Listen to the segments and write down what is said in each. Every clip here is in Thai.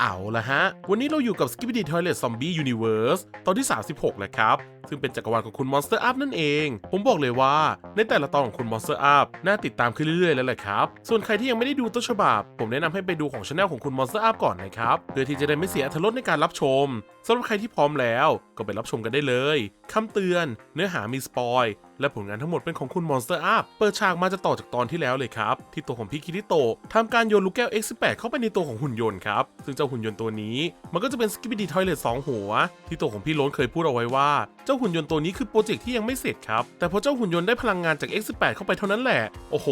เอาละฮะ วันนี้เราอยู่กับ Skibidi Toilet Zombie Universe ตอนที่ 36 แล้วครับ ซึ่งเป็นจักรวาลของคุณ Monster Up นั่นเอง ผมบอกเลยว่า ในแต่ละตอนของคุณ Monster Up น่าติดตามขึ้นเรื่อยๆ แล้วแหละครับ ส่วนใครที่ยังไม่ได้ดูต้นฉบับ ผมแนะนำให้ไปดูของช anel ของคุณ Monster Up ก่อนนะครับ เพื่อที่จะได้ไม่เสียอรรถรสในการรับชม สำหรับใครที่พร้อมแล้วก็ไปรับชมกันได้เลยคำเตือน เนื้อหามีสปอย และผลงานทั้งหมดเป็นของคุณ Monster Up เปิดฉากมาจะต่อจากตอนที่แล้วเลยครับ ที่ตัวของพี่คิริโตทำการโยนลูกแก้ว X18 เข้าไปในตัวของหุ่นยนต์ครับ ซึ่งเจ้าหุ่นยนต์ตัวนี้ มันก็จะเป็น Skibidi Toilet 2หัว ที่ตัวของพี่ล้นเคยพูดเอาไว้ว่า เจ้าหุ่นยนต์ตัวนี้คือโปรเจกต์ที่ยังไม่เสร็จครับ แต่พอเจ้าหุ่นยนต์ได้พลังงานจาก X18 เข้าไปเท่านั้นแหละ โอ้โห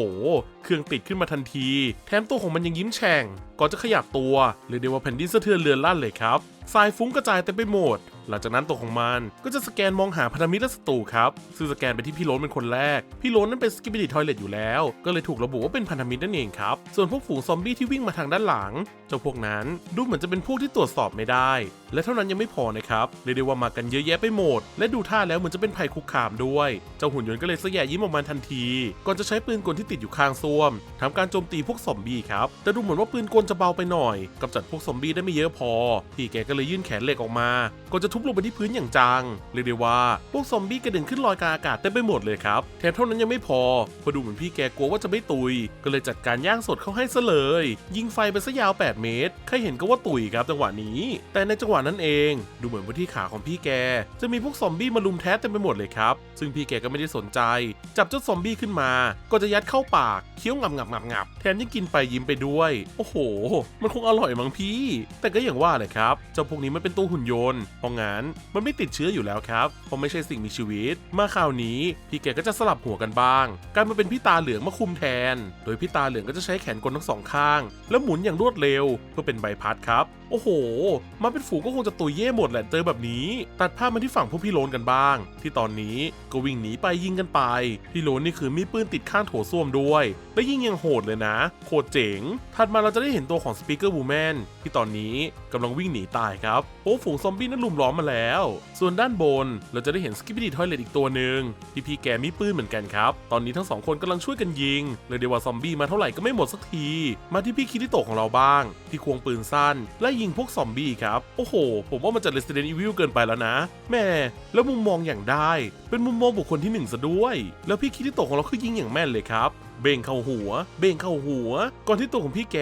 เครื่องติดขึ้นมาทันที แถมตัวของมันยังยิ้มแฉ่ง ก่อนจะขยับตัวเรียกได้ว่าแผ่นดินสะเทือนเรือนลั่นเลยครับ ทรายฟุ้งกระจายเต็มไปหมดหลังจากนั้นตัวของมันก็จะสแกนมองหาพันธมิตรและศัตรูครับ ซึ่งสแกนไปที่พี่โล้นเป็นคนแรก พี่โล้นนั้นเป็นสกิป i ดี้ทอยเลตอยู่แล้ว ก็เลยถูกระบุว่าเป็นพันธมิตรนั่นเองครับ ส่วนพวกฝูงซอมบี้ที่วิ่งมาทางด้านหลัง เจ้าพวกนั้นดูเหมือนจะเป็นพวกที่ตรวจสอบไม่ได้ และเท่านั้นยังไม่พอนะครับ เรียกได้ว่ามากันเยอะแยะไปหมด และดูท่าแล้วเหมือนจะเป็นภัยคุกคามด้วย เจ้าหุ่นยนต์ก็เลยสะแยะยิ้มออกมาทันที ก่อนจะใช้ปืนกลที่ติดอยู่ข้างซ่วมทำการโจมตีพวกซอมบี้ครับ แต่ดูเหมือนว่าปืนกลจะเบาไปหน่อยกำจัดพวกซอมบี้ได้ไม่เยอะพอ พี่แกก็เลยยื่นแขนเหล็กออกมาก่อนจะทุบลงไปที่พื้นอย่างจัง เรียกได้ว่า พวกซอมบี้กระเด็นขึ้นลอยกลางอากาศเต็มไปหมดเลยครับแถมเท่านั้นยังไม่พอพอดูเหมือนพี่แกกลัวว่าจะไม่ตุย ก็เลยจัดการย่างสดเข้าให้ซะเลย ยิงไฟไปซะยาว 8 เมตร ใครเห็นก็ว่าตุยครับจังหวะนี้ แต่ในจังหวะนั้นเอง ดูเหมือนว่าที่ขาของพี่แก จะมีพวกซอมบี้มาลุมแท้เต็มไปหมดเลยครับ ซึ่งพี่แกก็ไม่ได้สนใจ จับเจ้าซอมบี้ขึ้นมา ก็จะยัดเข้าปากเคี้ยวงับงับงับงับแถมยังกินไปยิ้มไปด้วย โอ้โห มันคงอร่อยมั้งพี่ แต่ก็อย่างว่าเลยครับเจ้าพวกนี้มันเป็นตัวหุ่นยนต์เพราะงน มันไม่ติดเชื้ออยู่แล้วครับ เพราะไม่ใช่สิ่งมีชีวิต มาคราวนี้พี่แกก็จะสลับหัวกันบ้างกลายมาเป็นพี่ตาเหลืองมาคุมแทน โดยพี่ตาเหลืองก็จะใช้แขนกลทั้งสองข้าง แล้วหมุนอย่างรวดเร็วเพื่อเป็นใบพัดครับโอ้โห มาเป็นฝูงก็คงจะตุยเย่หมดแหละเจอแบบนี้ ตัดภาพมาที่ฝั่งพวกพี่โลนกันบ้าง ที่ตอนนี้ก็วิ่งหนีไปยิงกันไป พี่โลนนี่คือมีปืนติดข้างโถส้วมด้วย และยิงยังโหดเลยนะ โคตรเจ๋ง ถัดมาเราจะได้เห็นตัวของสปีกเกอร์บูแมนที่ตอนนี้กำลังวิ่งหนีตายครับ โอ้ฝูงซอมบี้นั้นลุมล้อมมาแล้ว ส่วนด้านบนเราจะได้เห็นสกิปปี้ดีทอยเลตอีกตัวหนึ่งที่พี่แกมีปืนเหมือนกันครับ ตอนนี้ทั้งสองคนกำลังช่วยกันยิงเลยเดียว่าซอมบี้มาเท่าไหร่ก็ไม่หมดสักที มาที่พี่คิริโตของเราบ้าง ที่ควงปืนสั้นไล่ยิงพวกซอมบี้ครับ โอ้โห ผมว่ามันจะ Resident Evil เกินไปแล้วนะ แม่แล้วมุมมองอย่างได้ เป็นมุมมองบุคคลที่หนึ่งซะด้วย แล้วพี่คิริโตของเราคือยิงอย่างแม่นเลยครับเบ่งเข้าหัว เบ่งเข้าหัว ก่อนที่ตัวของพี่แก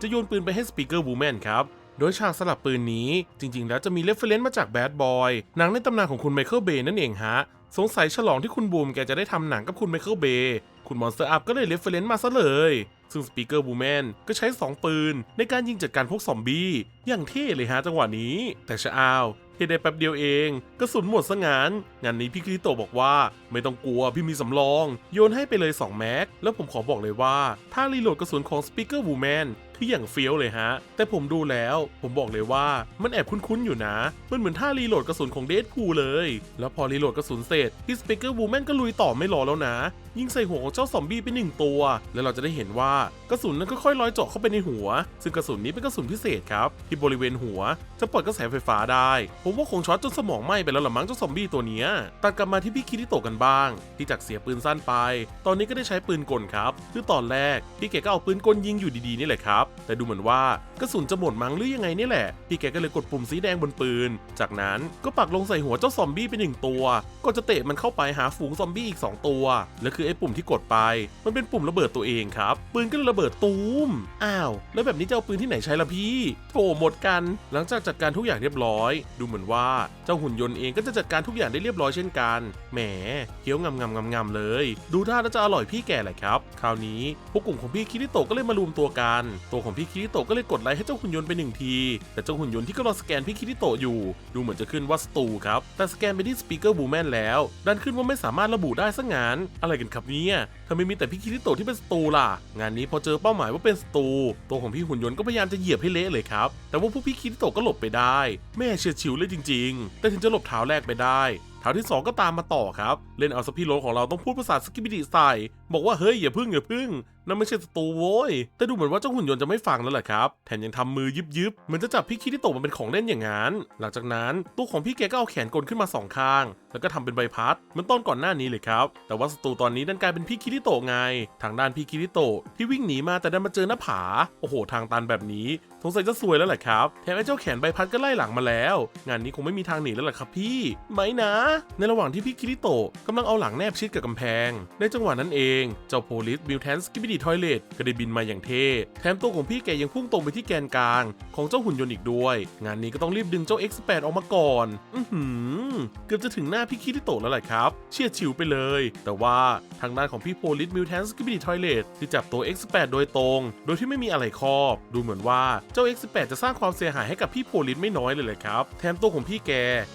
จะโยนปืนไปให้สปีกเกอร์บูแมนครับ โดยฉากสลับปืนนี้จริงๆ แล้วจะมีเรฟเฟรนซ์มาจากแบดบอยหนังในตำนานของคุณไมเคิลเบย์นั่นเองฮะ สงสัยฉลองที่คุณบูมแกจะได้ทำหนังกับคุณไมเคิลเบย์คุณมอนสเตอร์อัพก็เลยเรฟเฟรนซ์มาซะเลย ซึ่งสปีกเกอร์บูแมนก็ใช้ 2 ปืน ในการยิงจัดการพวกซอมบี้ อย่างเท่เลยฮะจังหวะนี้ แต่ชะอ้าวเทได้แป๊บเดียวเองกระสุนหมดซะงาน งานนี้พี่คริโตบอกว่าไม่ต้องกลัวพี่มีสำรอง โยนให้ไปเลย 2 แม็ก แล้วผมขอบอกเลยว่า ถ้ารีโหลดกระสุนของสปีกเกอร์บูแมน คืออย่างเฟี้ยวเลยฮะ แต่ผมดูแล้วผมบอกเลยว่ามันแอบคุ้นๆอยู่นะ มันเหมือนท่ารีโหลดกระสุนของเดดพูเลย แล้วพอรีโหลดกระสุนเสร็จพี่สปีกเกอร์บูแมนก็ลุยต่อไม่รอแล้วนะ ยิงใส่หัวของเจ้าซอมบี้ไปหนึ่งตัว แล้วเราจะได้เห็นว่ากระสุนนั้นก็ค่อยลอยเจาะเข้าไปในหัว ซึ่งกระสุนนี้เป็นกระสุนพิเศษครับที่บริเวณหัวจะปล่อยกระแสไฟฟ้าได้ ผมว่าคงช็อตจนสมองไหม้ไปแล้วละมั้งเจ้าซอมบี้ตัวเนี้ยตัดกลับมาที่พี่คิริโตะกันบ้าง ที่จากเสียปืนสั้นไป ตอนนี้ก็ได้ใช้ปืนกลครับ คือตอนแรกพี่แกก็เอาปืนกลยิงอยู่ดีๆนี่แหละครับแต่ดูเหมือนว่ากระสุนจะหมดมั้งหรือยังไงนี่แหละ พี่แกก็เลยกดปุ่มสีแดงบนปืน จากนั้นก็ปักลงใส่หัวเจ้าซอมบี้ไปหนึ่งตัว ก็จะเตะมันเข้าไปหาฝูงซอมบี้อีก 2 ตัว และคือไอ้ปุ่มที่กดไป มันเป็นปุ่มระเบิดตัวเองครับ ปืนก็เลยระเบิดตูม อ้าว แล้วแบบนี้จะเอาปืนที่ไหนใช้ล่ะพี่ โถหมดกัน หลังจากจัดการทุกอย่างเรียบร้อย ดูเหมือนว่าเจ้าหุ่นยนต์เองก็จะจัดการทุกอย่างได้เรียบร้อยเช่นกัน แหมเคี้ยวงำงำงำงำเลย ดูท่าน่าจะอร่อยพี่แก่แหละครับ คราวนี้พวกกลุ่มของพี่คิริโตก็เลยมารวมตัวกันตัวของพี่คิริโตะก็เลยกดไลค์ให้เจ้าหุ่นยนต์ไปหนึ่งที แต่เจ้าหุ่นยนต์ที่กำลังสแกนพี่คิริโตะอยู่ ดูเหมือนจะขึ้นว่าสตูครับ แต่สแกนไปที่สปีกเกอร์บูแมนแล้วดันขึ้นว่าไม่สามารถระบุได้ซะงาน อะไรกันครับเนี่ยทำไมมีแต่พี่คิริโตะที่เป็นสตูล่ะ งานนี้พอเจอเป้าหมายว่าเป็นสตูตัวของพี่หุ่นยนต์ก็พยายามจะเหยียบให้เละเลยครับ แต่ว่าพวกพี่คิริโตะก็หลบไปได้ แม่เฉียดฉิวเลยจริง ๆ แต่ถึงจะหลบเท้าแรกไปได้เท้าที่ 2 ก็ตามมาต่อครับ เล่นเอาสพี่โรของเราต้องพูดภาษาสกิบิดิใส่บอกว่าเฮ้ยอย่าพึ่งอย่าพึ่ง นั่นไม่ใช่ศัตรูโว้ย แต่ดูเหมือนว่าเจ้าหุ่นยนต์จะไม่ฟังแล้วแหละครับ แถมยังทำมือยึบยึบๆเหมือนจะจับพี่คิริโตะมันเป็นของเล่นอย่างนั้น หลังจากนั้นตัวของพี่แกก็เอาแขนกลขึ้นมาสองข้าง แล้วก็ทำเป็นใบพัดเหมือนตอนก่อนหน้านี้เลยครับ แต่ว่าศัตรูตอนนี้ดันกลายเป็นพี่คิริโตะไง ทางด้านพี่คิริโตะที่วิ่งหนีมาแต่ดันมาเจอหน้าผา โอ้โห ทางตันแบบนี้สงสัยจะซวยแล้วแหละครับ แถมไอ้เจ้าแขนใบพัดก็ไล่หลังมาแล้ว งานนี้คงไม่มีทางหนีแล้วแหละครับพี่ไม่นะ ในระหว่างที่พี่คิริโตะกำลังเอาหลังแนบชิดกับกำแพง ในจังหวะนั้นเองเจ้าโพลิสมิวแทนสกิบิดีทอยเลตก็ได้บินมาอย่างเท่แถมตัวของพี่แกยังพุ่งตรงไปที่แกนกลาง ของเจ้าหุ่นยนต์อีกด้วย งานนี้ก็ต้องรีบดึงเจ้า X8 ออกมาก่อน อือหือ เกือบจะถึงหน้าพี่คิริโตะแล้วแหละครับ เชียดชิวไปเลย แต่ว่าทางด้านของพี่โพลิสมิวแทนสกิบิดีทอยเลตที่จับตัว X8 โดยตรง โดยที่ไม่มีอะไรครอบ ดูเหมือนว่าเจ้า X8 จะสร้างความเสียหายให้กับพี่โพลิสไม่น้อยเลยเลยครับ แถมตัวของพี่แก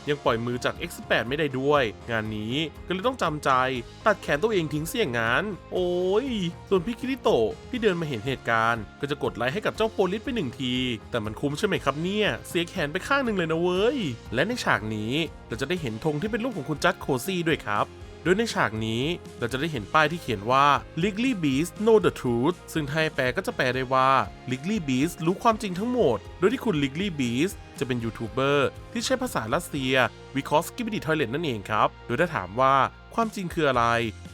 ยังปล่อยมือจาก X8 ไม่ได้ด้วย งานนี้ก็เลยต้องจำใจ ตัดแขนตัวเองทิ้งเสียงงาน โอ้ยส่วนพี่คิริโตะที่เดินมาเห็นเหตุการณ์ ก็จะกดไลค์ให้กับเจ้าโพลิสไปหนึ่งที แต่มันคุ้มใช่ไหมครับเนี่ย เสียแขนไปข้างหนึ่งเลยนะเว้ย และในฉากนี้เราจะได้เห็นธงที่เป็นรูปของคุณจัดโคซี่ด้วยครับโดยในฉากนี้เราจะได้เห็นป้ายที่เขียนว่า Legally Beast Know the Truth ซึ่งไทยแปลก็จะแปลได้ว่า Legally Beast รู้ความจริงทั้งหมด โดยที่คุณ Legally Beast จะเป็นยูทูบเบอร์ที่ใช้ภาษารัสเซียวิคราะห์ Skibidi Toilet นั่นเองครับ โดยถ้าถามว่า ความจริงคืออะไร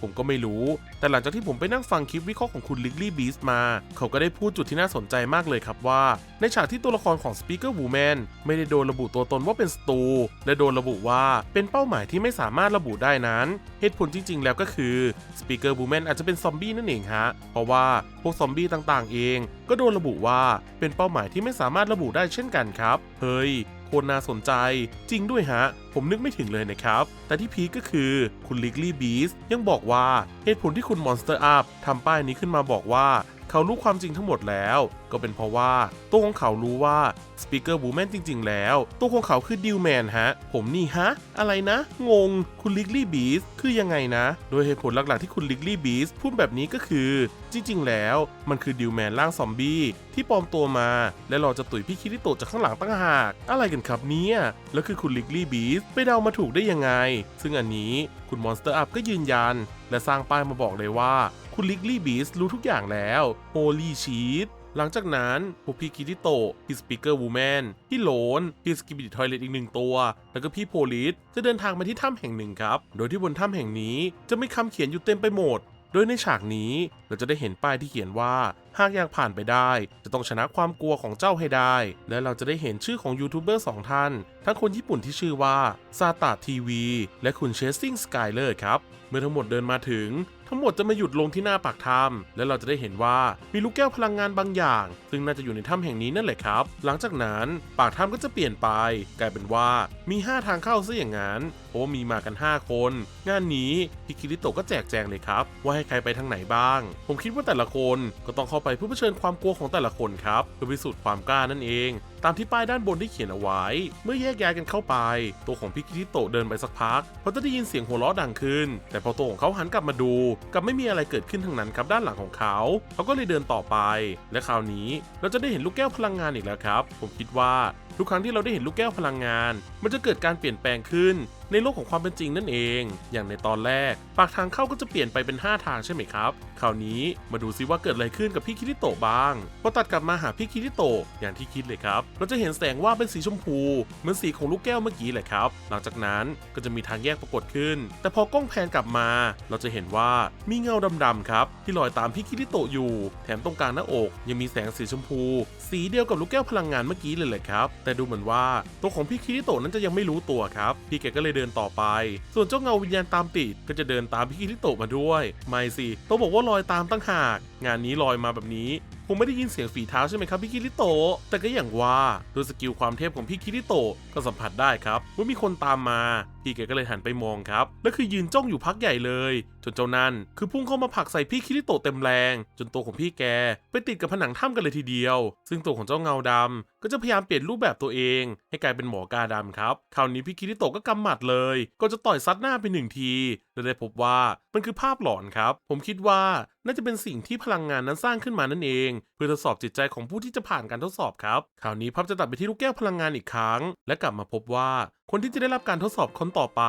ผมก็ไม่รู้ แต่หลังจากที่ผมไปนั่งฟังคลิปวิเคราะห์ของคุณ Legally Beast มา เขาก็ได้พูดจุดที่น่าสนใจมากเลยครับว่า ในฉากที่ตัวละครของ Speaker Woman ไม่ได้โดนระบุตัวตนว่าเป็นศัตรูและโดนระบุว่าเป็นเป้าหมายที่ไม่สามารถระบุได้นั้น เหตุผลจริง ๆ แล้วก็คือ Speaker Woman อาจจะเป็นซอมบี้นั่นเองฮะ เพราะว่าพวกซอมบี้ต่างๆ เอง ก็โดนระบุว่าเป็นเป้าหมายที่ไม่สามารถระบุได้เช่นกันครับ เฮ้ย โคตรน่าสนใจ จริงด้วยฮะ ผมนึกไม่ถึงเลยนะครับ แต่ที่พีคก็คือคุณลิกลี่บีสยังบอกว่าเหตุผลที่คุณมอนสเตอร์อัพทำป้ายนี้ขึ้นมาบอกว่า เขารู้ความจริงทั้งหมดแล้ว ก็เป็นเพราะว่า ตัวของเขารู้ว่า Speaker Woman จริง ๆ แล้ว ตัวของเขาคือดิวแมนฮะ ผมนี่ฮะ อะไรนะ งง คุณ Legally Beast คือยังไงนะ โดยเหตุผลหลัก ๆ ที่คุณ Legally Beast พูดแบบนี้ก็คือ จริง ๆ แล้ว มันคือดิวแมนร่างซอมบี้ที่ปลอมตัวมา และรอจะตุ๋ยพี่คิริโตจากข้างหลังตั้งหาก อะไรกันครับเนี่ยแล้วคือคุณ Legally Beast ไปเดามาถูกได้ยังไง ซึ่งอันนี้คุณ Monster Up ก็ยืนยัน และสร้างป้ายมาบอกเลยว่า คุณลิกลี่บีสรู้ทุกอย่างแล้วโฮลี่ชีตหลังจากนั้นพวกพี่คิติโตพี่สปิเกอร์วูแมนพี่โลนพี่สกิบิดทอยเลตอีกหนึ่งตัว แล้วก็พี่โพลิสจะเดินทางไปที่ถ้ำแห่งหนึ่งครับ โดยที่บนถ้ำแห่งนี้จะมีคำเขียนอยู่เต็มไปหมด โดยในฉากนี้เราจะได้เห็นป้ายที่เขียนว่า หากอยากผ่านไปได้ จะต้องชนะความกลัวของเจ้าให้ได้ และเราจะได้เห็นชื่อของยูทูบเบอร์สองท่าน ทั้งคนญี่ปุ่นที่ชื่อว่าซาตาทีวีและคุณเชสซิงสกายเลอร์ครับ เมื่อทั้งหมดเดินมาถึง ทั้งหมดจะมาหยุดลงที่หน้าปากถ้ำและเราจะได้เห็นว่ามีลูกแก้วพลังงานบางอย่าง ซึ่งน่าจะอยู่ในถ้ำแห่งนี้นั่นแหละครับ หลังจากนั้นปากถ้ำก็จะเปลี่ยนไป กลายเป็นว่ามี 5 ทางเข้าซะอย่างนั้นเพราะว่ามีมากัน 5 คน งานนี้พิคิริโตะก็แจกแจงเลยครับ ว่าให้ใครไปทางไหนบ้าง ผมคิดว่าแต่ละคนก็ต้องเข้าไปเพื่อเผชิญความกลัวของแต่ละคนครับเพื่อพิสูจน์ความกล้านั่นเอง ตามที่ป้ายด้านบนที่เขียนเอาไว้ เมื่อแยกย้ายกันเข้าไป ตัวของพิคิริโตเดินไปสักพักเขาจะได้ยินเสียงหัวเราะดังขึ้น แต่พอตัวของเขาหันกลับมาดูกลับไม่มีอะไรเกิดขึ้นทั้งนั้นครับด้านหลังของเขา เขาก็เลยเดินต่อไป และคราวนี้เราจะได้เห็นลูกแก้วพลังงานอีกแล้วครับ ผมคิดว่าทุกครั้งที่เราได้เห็นลูกแก้วพลังงาน มันจะเกิดการเปลี่ยนแปลงขึ้น ในโลกของความเป็นจริงนั่นเอง อย่างในตอนแรก ปากทางเข้าก็จะเปลี่ยนไปเป็น 5 ทางใช่ไหมครับ คราวนี้มาดูซิว่าเกิดอะไรขึ้นกับพี่คิริโตะบ้างพอตัดกลับมาหาพี่คิริโตะอย่างที่คิดเลยครับเราจะเห็นแสงว่าเป็นสีชมพู เหมือนสีของลูกแก้วเมื่อกี้แหละครับ หลังจากนั้นก็จะมีทางแยกปรากฏขึ้น แต่พอกล้องแพนกลับมา เราจะเห็นว่ามีเงาดำๆครับ ที่ลอยตามพี่คิริโตะอยู่ แถมตรงกลางหน้าอก ยังมีแสงสีชมพู สีเดียวกับลูกแก้วพลังงานเมื่อกี้เลยแหละครับ แต่ดูเหมือนว่าตัวของพี่คิริโตะนั้นจะยังไม่รู้ตัวครับ พี่แกก็เลยเดินต่อไป ส่วนเจ้าเงาวิญญาณตามติดก็จะเดินตามพี่คิริโตะมาด้วย ไม่สิ ต้องบอกว่าลอยตามตั้งหาก งานนี้ลอยมาแบบนี้ ผมไม่ได้ยินเสียงฝีเท้าใช่ไหมครับพี่คิริโตะแต่ก็อย่างว่าด้วยสกิลความเทพของพี่คิริโตะก็สัมผัสได้ครับว่ามีคนตามมา พี่แกก็เลยหันไปมองครับ และคือยืนจ้องอยู่พักใหญ่เลย จนเจ้านั่นคือพุ่งเข้ามาผลักใส่พี่คิริโตเต็มแรง จนตัวของพี่แกไปติดกับผนังถ้ำกันเลยทีเดียว ซึ่งตัวของเจ้าเงาดำก็จะพยายามเปลี่ยนรูปแบบตัวเอง ให้กลายเป็นหมอกาดำครับ คราวนี้พี่คิริโตก็กำหมัดเลย ก็จะต่อยซัดหน้าไปหนึ่งทีและได้พบว่ามันคือภาพหลอนครับ ผมคิดว่าน่าจะเป็นสิ่งที่พลังงานนั้นสร้างขึ้นมานั่นเอง เพื่อทดสอบจิตใจของผู้ที่จะผ่านการทดสอบครับ คราวนี้ภาพจะตัดไปที่ลูกแก้วพลังงานอีกครั้ง และกลับมาพบว่าคนที่จะได้รับการทดสอบคนต่อไป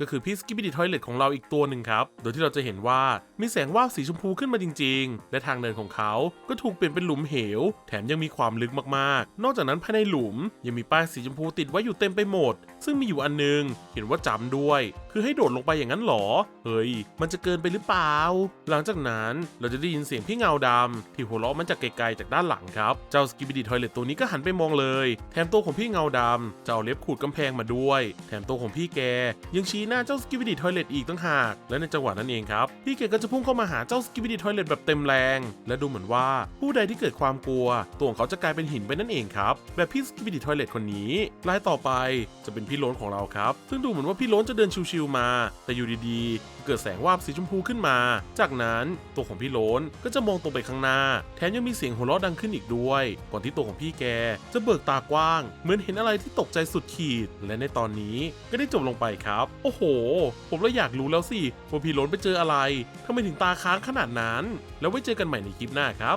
ก็คือพี่สกิป i ดี้ทอยเลตของเราอีกตัวหนึ่งครับ โดยที่เราจะเห็นว่ามีแสงวาบสีชมพูขึ้นมาจริง ๆ และทางเดินของเขาก็ถูกเปลี่ยนเป็นหลุมเหว แถมยังมีความลึกมากๆ นอกจากนั้นภายในหลุมยังมีป้ายสีชมพูติดไว้อยู่เต็มไปหมด ซึ่งมีอยู่อันนึง เห็นว่าจำด้วย คือให้โดดลงไปอย่างนั้นหรอ เฮ้ย มันจะเกินไปหรือเปล่า หลังจากนั้นเราจะได้ยินเสียงพี่เงาดำที่หัวเราะมันจากไกลๆจากด้านหลังครับ เจ้าสกิป i ดี้ทอยเลตตัวนี้ก็หันไปมองเลย แถมตัวของพี่เงาดำจะเอาเล็บขูดกำแพงมาด้วยแถมตัวของพี่แก ยังชี้หน้าเจ้าสกิป i ดี้ทอยเลตอีกตั้งหาก และในจังหวะนั้นเองครับ พี่แกก็จะพุ่งเข้ามาหาเจ้าสกิป i ดี้ทอยเลตแบบเต็มแรง และดูเหมือนว่าผู้ใดที่เกิดความกลัว ตัวของเขาจะกลายเป็นหินไปนั่นเองครับ แบบพี่สกิป i ดี้ทอยเลตคนนี้รายต่อไปจะเป็นพี่ล้นของเราครับ ซึ่งดูเหมือนว่าพี่ล้นจะเดินชิวๆมา แต่อยู่ดีๆ เกิดแสงวาบสีชมพูขึ้นมา จากนั้นตัวของพี่ล้นก็จะมองตรงไปข้างหน้า แถมยังมีเสียงหัวเราะดังขึ้นอีกด้วย ก่อนที่ตัวของพี่แกจะเบิกตากว้าง เหมือนเห็นอะไรที่ตกใจสุดขีด และในตอนนี้ก็ได้จบลงไปครับ โอ้โห ผมเลยอยากรู้แล้วสิว่าพี่ล้นไปเจออะไรทำไมถึงตาค้างขนาดนั้น แล้วไว้เจอกันใหม่ในคลิปหน้าครับ